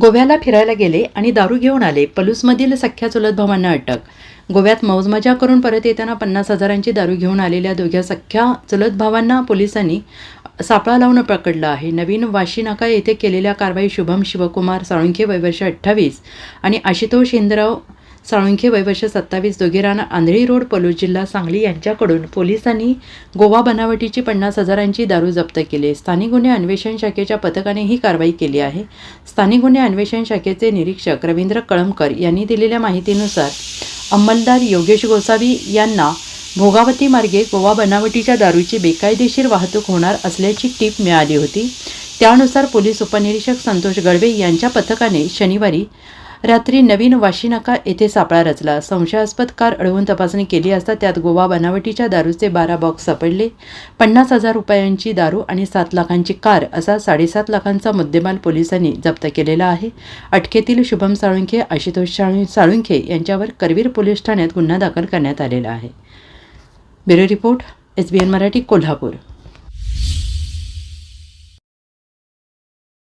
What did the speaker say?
गोव्याला फिरायला गेले आणि दारू घेऊन आले. पलूसमधील सख्या चुलत भावांना अटक. गोव्यात मौजमजा करून परत येताना पन्नास हजारांची दारू घेऊन आलेल्या दोघ्या सख्या चुलत भावांना पोलिसांनी सापळा लावून पकडलं आहे. नवीन वाशी नाका येथे केलेल्या कारवाई शुभम शिवकुमार साळुंखे वयवर्ष अठ्ठावीस आणि आशुतोष इंद्रराव साळुंखे वयवर्ष सत्तावीस दोघे आंधळी रोड पलूस जिल्हा सांगली यांच्याकडून पोलिसांनी गोवा बनावटीची पन्नास हजारांची दारू जप्त केली. स्थानिक गुन्हे अन्वेषण शाखेच्या पथकाने ही कारवाई केली आहे. स्थानिक गुन्हे अन्वेषण शाखेचे निरीक्षक रवींद्र कळमकर यांनी दिलेल्या माहितीनुसार अंमलदार योगेश गोसावी यांना भोगावती मार्गे गोवा बनावटीच्या दारूची बेकायदेशीर वाहतूक होणार असल्याची टीप मिळाली होती. त्यानुसार पोलीस उपनिरीक्षक संतोष गडवे यांच्या पथकाने शनिवारी रात्री नवीन वाशीनाका येथे सापळा रचला. संशयास्पद कार अडवून तपासणी केली असता त्यात गोवा बनावटीच्या दारूचे बारा बॉक्स सापडले. पन्नास हजार रुपयांची दारू आणि सात लाखांची कार असा साडेसात लाखांचा मुद्देमाल पोलिसांनी जप्त केलेला आहे. अटकेतील शुभम साळुंखे आशुतोष साळुंखे यांच्यावर करवीर पोलीस ठाण्यात गुन्हा दाखल करण्यात आलेला आहे. Bureau report S B N Marathi Kolhapur.